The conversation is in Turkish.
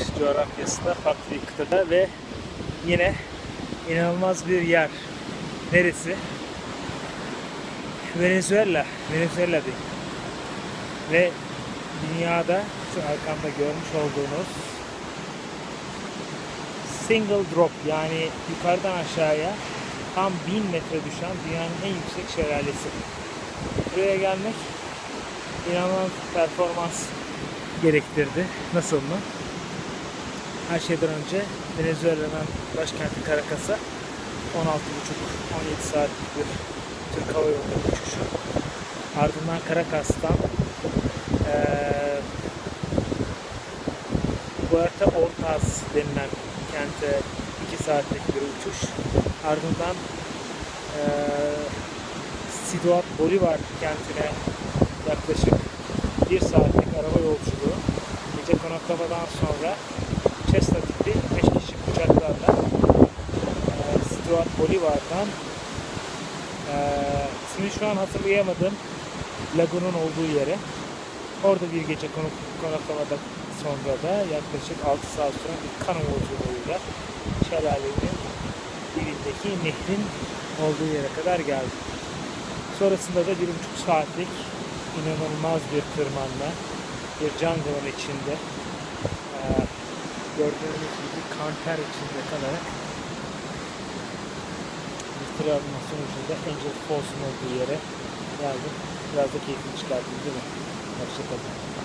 bir coğrafyasında, farklı bir kıtada ve yine inanılmaz bir yer. Neresi? Venezuela. Venezuela'dayım. Ve dünyada şu arkamda görmüş olduğunuz single drop yani yukarıdan aşağıya tam 1000 metre düşen dünyanın en yüksek şelalesi. Buraya gelmek inanılmaz performans gerektirdi. Nasıl mı? Her şeyden önce Venezuela'nın başkenti Caracas'a 16,5-17 saatlik bir Türk Hava Yolu uçuşu. Ardından Caracas'tan eee Puerto Ortaz denilen kente 2 saatlik bir uçuş. Ardından eee Ciudad Bolivar kentine yaklaşık 1 saatlik araba yolculuğu. Gece konaklamadan sonra 5 kişilik uçaklarla eee Ciudad Bolivar'dan ismini şu an hatırlayamadım lagunun olduğu yere Orada bir gece konak konaklamadan sonra da yaklaşık 6 saat sonra bir kano yolculuğuyla şelalenin dibindeki nehrin olduğu yere kadar geldim. Sonrasında da bir buçuk saatlik inanılmaz bir tırmanma, bir jungle'ın içinde gördüğünüz gibi kanter içinde kalarak tırmanma sonucunda Angel Falls'un olduğu yere geldim. Biraz da keyfini çıkardım değil mi? Hoşçakalın.